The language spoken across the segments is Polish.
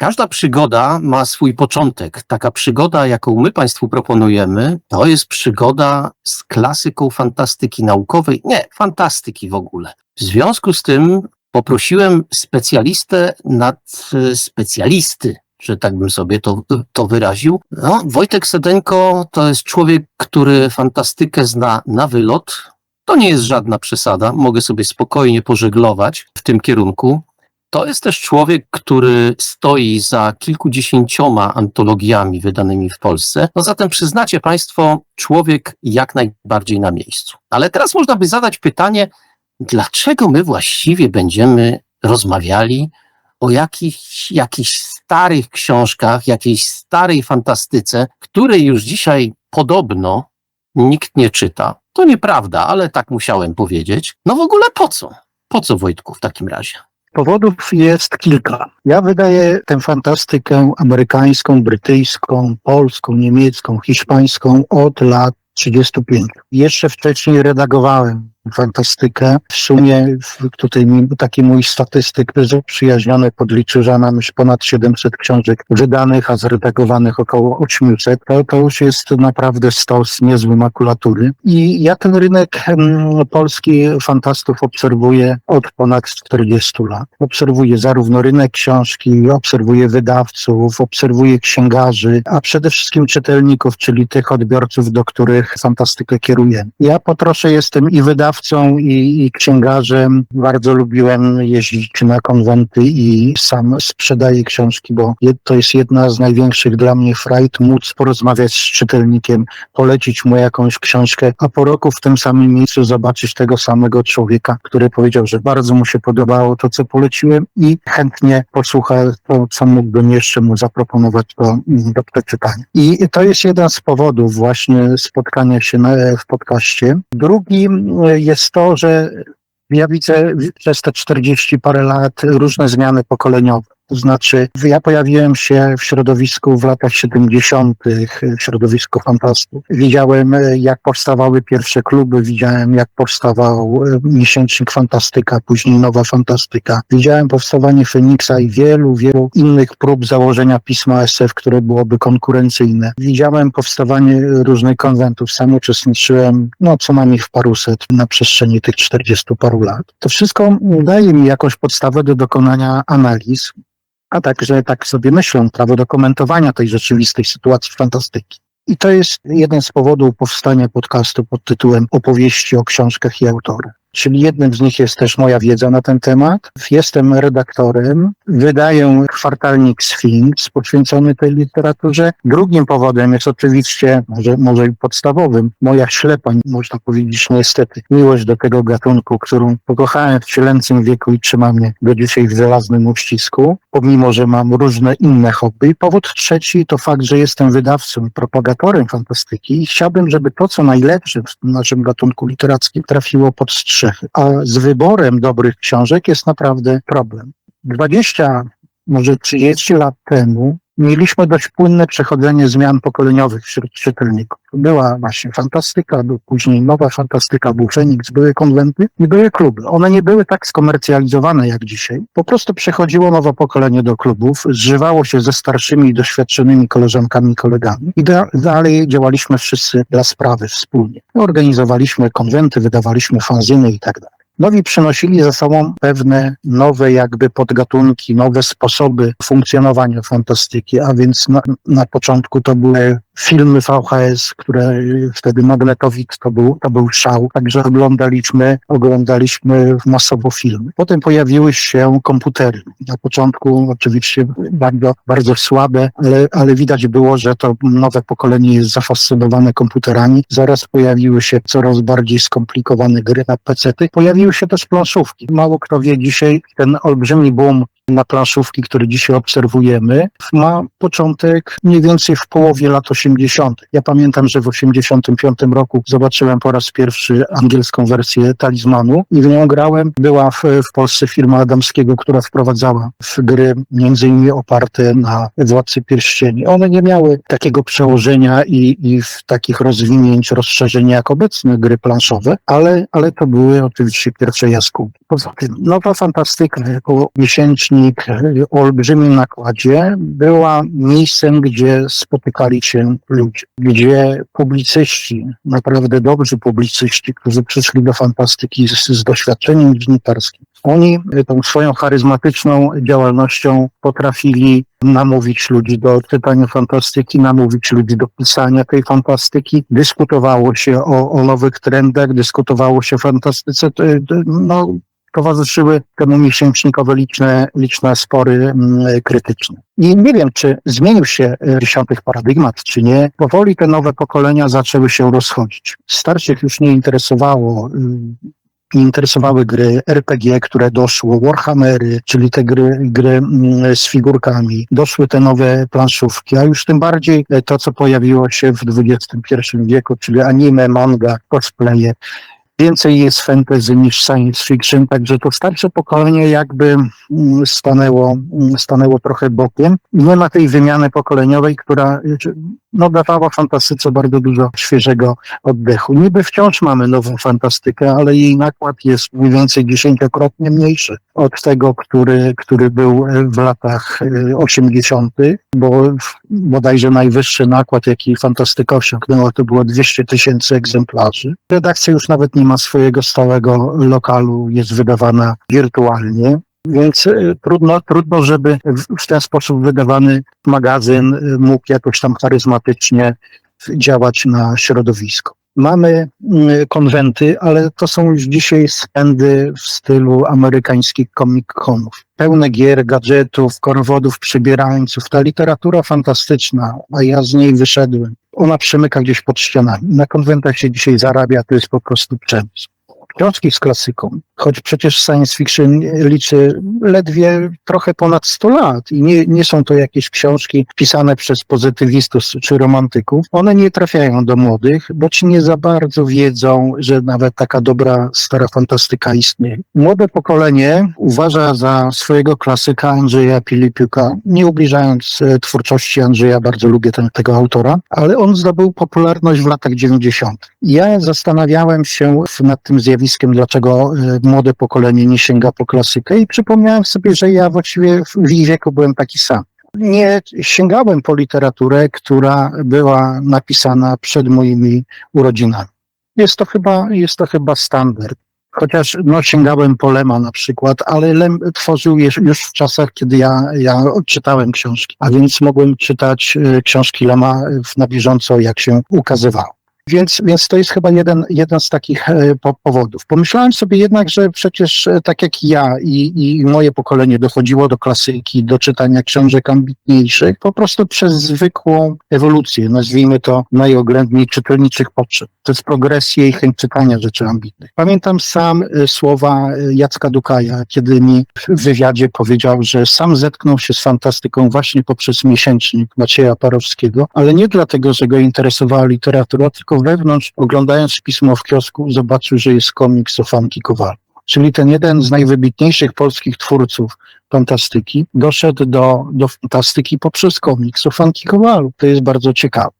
Każda przygoda ma swój początek. Taka przygoda, jaką my Państwu proponujemy, to jest przygoda z klasyką fantastyki naukowej, nie, fantastyki w ogóle. W związku z tym poprosiłem specjalistę nad e, specjalisty, że tak bym sobie to, to wyraził. No, Wojtek Sedenko to jest człowiek, który fantastykę zna na wylot. To nie jest żadna przesada, mogę sobie spokojnie pożeglować w tym kierunku. To jest też człowiek, który stoi za kilkudziesięcioma antologiami wydanymi w Polsce. No zatem przyznacie Państwo, człowiek jak najbardziej na miejscu. Ale teraz można by zadać pytanie, dlaczego my właściwie będziemy rozmawiali o jakichś, jakichś starych książkach, jakiejś starej fantastyce, której już dzisiaj podobno nikt nie czyta. To nieprawda, ale tak musiałem powiedzieć. No w ogóle po co? Po co Wojtku w takim razie? Powodów jest kilka. Ja wydaję tę fantastykę amerykańską, brytyjską, polską, niemiecką, hiszpańską od lat 35. Jeszcze wcześniej redagowałem fantastykę. W sumie tutaj taki mój statystyk przyjaźniony podliczył, że mam już ponad 700 książek wydanych, a zredagowanych około 800. To, to już jest naprawdę stos niezły makulatury. I ja ten rynek mm, polski fantastów obserwuję od ponad 40 lat. Obserwuję zarówno rynek książki, obserwuję wydawców, obserwuję księgarzy, a przede wszystkim czytelników, czyli tych odbiorców, do których fantastykę kieruję. Ja po trosze jestem i wydawcą, i, i księgarzem. Bardzo lubiłem jeździć na konwenty i sam sprzedaję książki, bo to jest jedna z największych dla mnie frajt móc porozmawiać z czytelnikiem, polecić mu jakąś książkę, a po roku w tym samym miejscu zobaczyć tego samego człowieka, który powiedział, że bardzo mu się podobało to, co poleciłem i chętnie posłucha to, co mógłbym jeszcze mu zaproponować do, do przeczytania. I to jest jeden z powodów właśnie spotkania się na, w podcaście. Drugi jest to, że ja widzę przez te 40 parę lat różne zmiany pokoleniowe. To znaczy, ja pojawiłem się w środowisku w latach 70., w środowisku fantastów. Widziałem, e, jak powstawały pierwsze kluby, widziałem, jak powstawał e, miesięcznik Fantastyka, później Nowa Fantastyka. Widziałem powstawanie Feniksa i wielu, wielu innych prób założenia pisma SF, które byłoby konkurencyjne. Widziałem powstawanie różnych konwentów. Sam uczestniczyłem, no, co najmniej w paruset na przestrzeni tych 40 paru lat. To wszystko daje mi jakąś podstawę do dokonania analiz, a także tak sobie myślę, prawo do komentowania tej rzeczywistej sytuacji fantastyki. I to jest jeden z powodów powstania podcastu pod tytułem Opowieści o książkach i autorach. Czyli jednym z nich jest też moja wiedza na ten temat. Jestem redaktorem, wydaję kwartalnik Sphinx poświęcony tej literaturze. Drugim powodem jest oczywiście, może, może i podstawowym, moja ślepa, można powiedzieć niestety, miłość do tego gatunku, którą pokochałem w cielęcym wieku i trzyma mnie do dzisiaj w żelaznym uścisku, pomimo, że mam różne inne hobby. Powód trzeci to fakt, że jestem wydawcą propagatorem fantastyki i chciałbym, żeby to, co najlepsze w naszym gatunku literackim trafiło pod A z wyborem dobrych książek jest naprawdę problem. 20, może 30 lat temu mieliśmy dość płynne przechodzenie zmian pokoleniowych wśród czytelników. Była właśnie fantastyka, był później nowa fantastyka, był Feniks, były konwenty i były kluby. One nie były tak skomercjalizowane jak dzisiaj. Po prostu przechodziło nowe pokolenie do klubów, zżywało się ze starszymi i doświadczonymi koleżankami i kolegami i da, dalej działaliśmy wszyscy dla sprawy wspólnie. Organizowaliśmy konwenty, wydawaliśmy fanzyny i tak dalej. Nowi przynosili ze sobą pewne nowe jakby podgatunki, nowe sposoby funkcjonowania fantastyki, a więc na, na początku to były filmy VHS, które wtedy magnetowid to był, to był szał, także oglądaliśmy, oglądaliśmy masowo filmy. Potem pojawiły się komputery. Na początku oczywiście bardzo, bardzo słabe, ale, ale widać było, że to nowe pokolenie jest zafascynowane komputerami. Zaraz pojawiły się coraz bardziej skomplikowane gry na PC-ty. Pojawiły się też planszówki. Mało kto wie dzisiaj, ten olbrzymi boom na planszówki, który dzisiaj obserwujemy, ma początek mniej więcej w połowie lat 80. Ja pamiętam, że w 85 roku zobaczyłem po raz pierwszy angielską wersję Talizmanu i w nią grałem. Była w, w Polsce firma Adamskiego, która wprowadzała w gry między innymi oparte na Władcy Pierścieni. One nie miały takiego przełożenia i, i w takich rozwinięć, rozszerzenia jak obecne gry planszowe, ale, ale to były oczywiście pierwsze jaskółki. Poza tym nowa fantastyka jako miesięcznik czytelnik o olbrzymim nakładzie, była miejscem, gdzie spotykali się ludzie, gdzie publicyści, naprawdę dobrzy publicyści, którzy przyszli do fantastyki z, z doświadczeniem dziennikarskim, oni tą swoją charyzmatyczną działalnością potrafili namówić ludzi do czytania fantastyki, namówić ludzi do pisania tej fantastyki. Dyskutowało się o, o nowych trendach, dyskutowało się o fantastyce. No, towarzyszyły temu miesięcznikowe liczne, liczne spory mm, krytyczne. I nie wiem, czy zmienił się e, dziesiątych paradygmat, czy nie. Powoli te nowe pokolenia zaczęły się rozchodzić. Starszych już nie interesowało y, nie interesowały gry RPG, które doszło, Warhammery, czyli te gry, gry mm, z figurkami, doszły te nowe planszówki, a już tym bardziej e, to, co pojawiło się w XXI wieku, czyli anime, manga, cosplaye. Więcej jest fantasy niż science fiction, także to starsze pokolenie jakby mm, stanęło, mm, stanęło trochę bokiem. Nie ma tej wymiany pokoleniowej, która y, no, dawała fantastyce bardzo dużo świeżego oddechu. Niby wciąż mamy nową fantastykę, ale jej nakład jest mniej więcej dziesięciokrotnie mniejszy od tego, który, który był e, w latach e, 80., bo w- bodajże najwyższy nakład, jaki fantastyka osiągnęła, to było 200 tysięcy egzemplarzy. Redakcja już nawet nie ma swojego stałego lokalu, jest wydawana wirtualnie. Więc e, trudno, trudno, żeby w, ten sposób wydawany magazyn e, mógł jakoś tam charyzmatycznie działać na środowisko. Mamy mm, konwenty, ale to są już dzisiaj spędy w stylu amerykańskich comic-conów. Pełne gier, gadżetów, korowodów, przybierańców. Ta literatura fantastyczna, a ja z niej wyszedłem. Ona przemyka gdzieś pod ścianami. Na konwentach się dzisiaj zarabia, to jest po prostu przemysł. Książki z klasyką, choć przecież science fiction liczy ledwie trochę ponad 100 lat i nie, nie są to jakieś książki pisane przez pozytywistów czy romantyków. One nie trafiają do młodych, bo ci nie za bardzo wiedzą, że nawet taka dobra stara fantastyka istnieje. Młode pokolenie uważa za swojego klasyka Andrzeja Pilipiuka, nie ubliżając e, twórczości Andrzeja, bardzo lubię ten, tego autora, ale on zdobył popularność w latach 90. Ja zastanawiałem się nad tym zjawiskiem, dlaczego e, młode pokolenie nie sięga po klasykę i przypomniałem sobie, że ja właściwie w ich wieku byłem taki sam. Nie sięgałem po literaturę, która była napisana przed moimi urodzinami. Jest to chyba, jest to chyba standard. Chociaż no, sięgałem po Lema na przykład, ale Lem tworzył już, w czasach, kiedy ja, ja czytałem książki, a więc mogłem czytać e, książki Lema na bieżąco, jak się ukazywało. Więc, więc to jest chyba jeden, jeden z takich e, po, powodów. Pomyślałem sobie jednak, że przecież e, tak jak ja i, i moje pokolenie dochodziło do klasyki, do czytania książek ambitniejszych, po prostu przez zwykłą ewolucję, nazwijmy to najoględniej czytelniczych potrzeb. Jest progresję i chęć czytania rzeczy ambitnych. Pamiętam sam e, słowa Jacka Dukaja, kiedy mi w wywiadzie powiedział, że sam zetknął się z fantastyką właśnie poprzez miesięcznik Macieja Parowskiego, ale nie dlatego, że go interesowała literatura, tylko wewnątrz, oglądając pismo w kiosku, zobaczył, że jest komiks o Fanki Kowal. Czyli ten jeden z najwybitniejszych polskich twórców fantastyki doszedł do, do fantastyki poprzez komiks o Fanki. To jest bardzo ciekawe.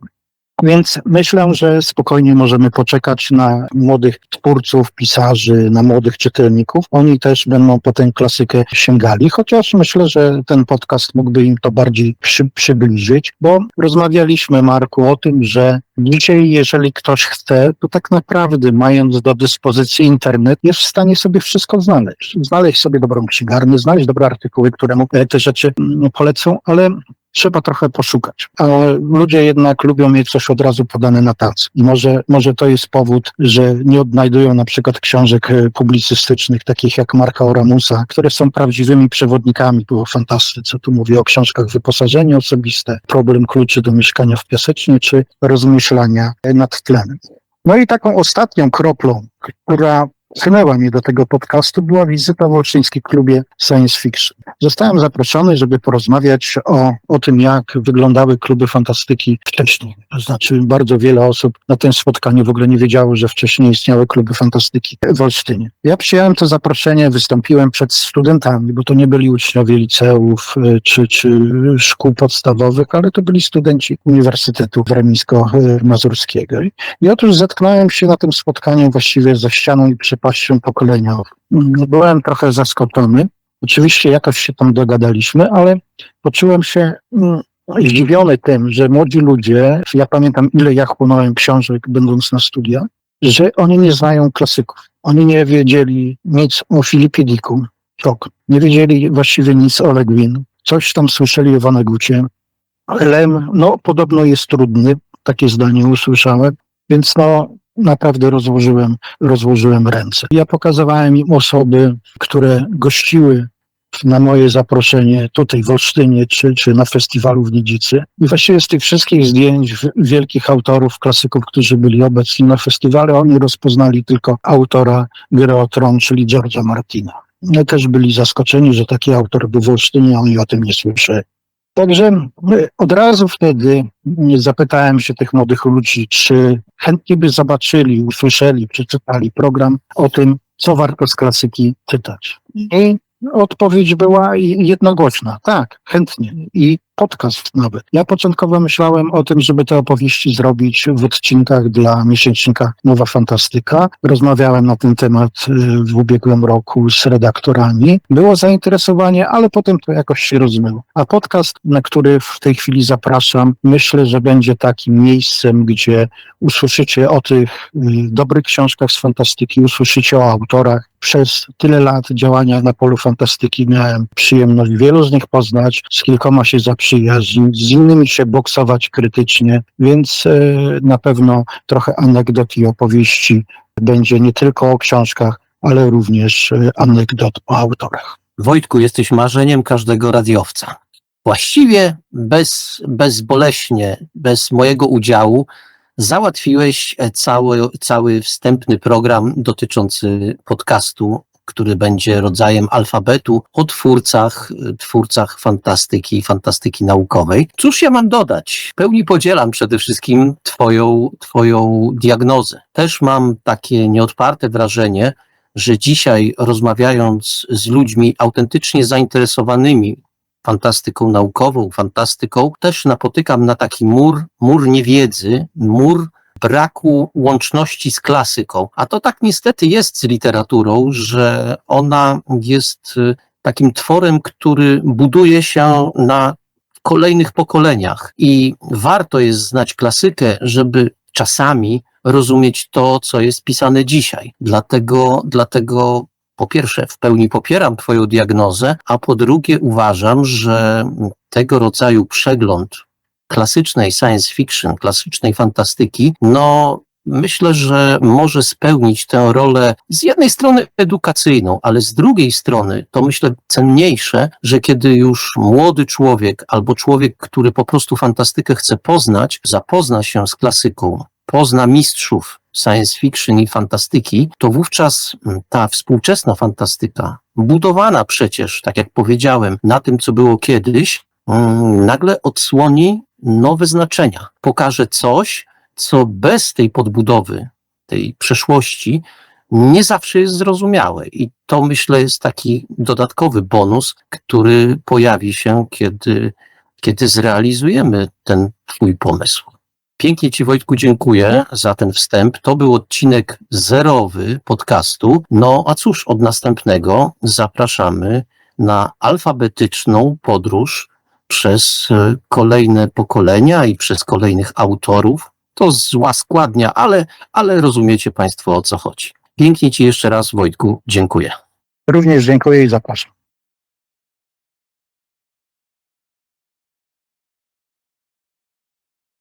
Więc myślę, że spokojnie możemy poczekać na młodych twórców, pisarzy, na młodych czytelników. Oni też będą po tę klasykę sięgali, chociaż myślę, że ten podcast mógłby im to bardziej przy, przybliżyć, bo rozmawialiśmy, Marku, o tym, że dzisiaj, jeżeli ktoś chce, to tak naprawdę, mając do dyspozycji internet, jest w stanie sobie wszystko znaleźć. Znaleźć sobie dobrą księgarnię, znaleźć dobre artykuły, które mu te rzeczy mm, polecą, ale trzeba trochę poszukać. A ludzie jednak lubią mieć coś od razu podane na tacy. Może, może to jest powód, że nie odnajdują na przykład książek e, publicystycznych, takich jak Marka Oramusa, które są prawdziwymi przewodnikami po fantastyce. Tu mówię o książkach wyposażenie osobiste, problem kluczy do mieszkania w piasecznie, czy rozmyślania nad tlenem. No i taką ostatnią kroplą, która pchnęła mnie do tego podcastu, była wizyta w Olszyńskim Klubie Science Fiction. Zostałem zaproszony, żeby porozmawiać o, o tym, jak wyglądały kluby fantastyki wcześniej. To znaczy, bardzo wiele osób na tym spotkaniu w ogóle nie wiedziało, że wcześniej istniały kluby fantastyki w Olsztynie. Ja przyjąłem to zaproszenie, wystąpiłem przed studentami, bo to nie byli uczniowie liceów e, czy, czy szkół podstawowych, ale to byli studenci Uniwersytetu Warmińsko-Mazurskiego. I otóż zetknąłem się na tym spotkaniu właściwie ze ścianą i przepaścią pokoleniową. Byłem trochę zaskoczony, Oczywiście jakoś się tam dogadaliśmy, ale poczułem się mm, zdziwiony tym, że młodzi ludzie, ja pamiętam ile ja chłonąłem książek będąc na studiach, że oni nie znają klasyków. Oni nie wiedzieli nic o Tok. Nie wiedzieli właściwie nic o Legwin. Coś tam słyszeli o Vanagucie. Lem, no podobno jest trudny, takie zdanie usłyszałem, więc no naprawdę rozłożyłem, rozłożyłem ręce. Ja pokazywałem im osoby, które gościły na moje zaproszenie tutaj w Olsztynie czy, czy na festiwalu w Nidzicy. I właściwie z tych wszystkich zdjęć wielkich autorów, klasyków, którzy byli obecni na festiwalu, oni rozpoznali tylko autora Gry o Tron, czyli George'a Martina. Też byli zaskoczeni, że taki autor był w Olsztynie, oni o tym nie słyszeli. Także my od razu wtedy zapytałem się tych młodych ludzi, czy chętnie by zobaczyli, usłyszeli, przeczytali program o tym, co warto z klasyki czytać. I odpowiedź była jednogłośna. Tak, chętnie. I podcast nawet. Ja początkowo myślałem o tym, żeby te opowieści zrobić w odcinkach dla miesięcznika Nowa Fantastyka. Rozmawiałem na ten temat y, w ubiegłym roku z redaktorami. Było zainteresowanie, ale potem to jakoś się rozmyło. A podcast, na który w tej chwili zapraszam, myślę, że będzie takim miejscem, gdzie usłyszycie o tych y, dobrych książkach z fantastyki, usłyszycie o autorach. Przez tyle lat działania na polu fantastyki miałem przyjemność wielu z nich poznać, z kilkoma się zaprzyjaźnić, z innymi się boksować krytycznie, więc e, na pewno trochę anegdot i opowieści będzie nie tylko o książkach, ale również e, anegdot o autorach. Wojtku, jesteś marzeniem każdego radiowca. Właściwie bez, bezboleśnie, bez mojego udziału, załatwiłeś e, cały, cały wstępny program dotyczący podcastu, który będzie rodzajem alfabetu o twórcach, twórcach fantastyki, fantastyki naukowej. Cóż ja mam dodać? W pełni podzielam przede wszystkim twoją, twoją diagnozę. Też mam takie nieodparte wrażenie, że dzisiaj rozmawiając z ludźmi autentycznie zainteresowanymi fantastyką naukową, fantastyką, też napotykam na taki mur, mur niewiedzy, mur braku łączności z klasyką. A to tak niestety jest z literaturą, że ona jest y, takim tworem, który buduje się na kolejnych pokoleniach i warto jest znać klasykę, żeby czasami rozumieć to, co jest pisane dzisiaj. Dlatego, dlatego po pierwsze, w pełni popieram Twoją diagnozę, a po drugie, uważam, że tego rodzaju przegląd klasycznej science fiction, klasycznej fantastyki, no myślę, że może spełnić tę rolę z jednej strony edukacyjną, ale z drugiej strony to myślę cenniejsze, że kiedy już młody człowiek albo człowiek, który po prostu fantastykę chce poznać, zapozna się z klasyką, pozna mistrzów science fiction i fantastyki, to wówczas mm, ta współczesna fantastyka, budowana przecież, tak jak powiedziałem, na tym, co było kiedyś, mm, nagle odsłoni nowe znaczenia. Pokaże coś, co bez tej podbudowy, tej przeszłości, nie zawsze jest zrozumiałe. I to myślę jest taki dodatkowy bonus, który pojawi się, kiedy, kiedy zrealizujemy ten Twój pomysł. Pięknie Ci Wojtku dziękuję za ten wstęp. To był odcinek zerowy podcastu. No a cóż, od następnego zapraszamy na alfabetyczną podróż przez e, kolejne pokolenia i przez kolejnych autorów. To zła składnia, ale, ale rozumiecie Państwo o co chodzi. Pięknie Ci jeszcze raz Wojtku dziękuję. Również dziękuję i zapraszam.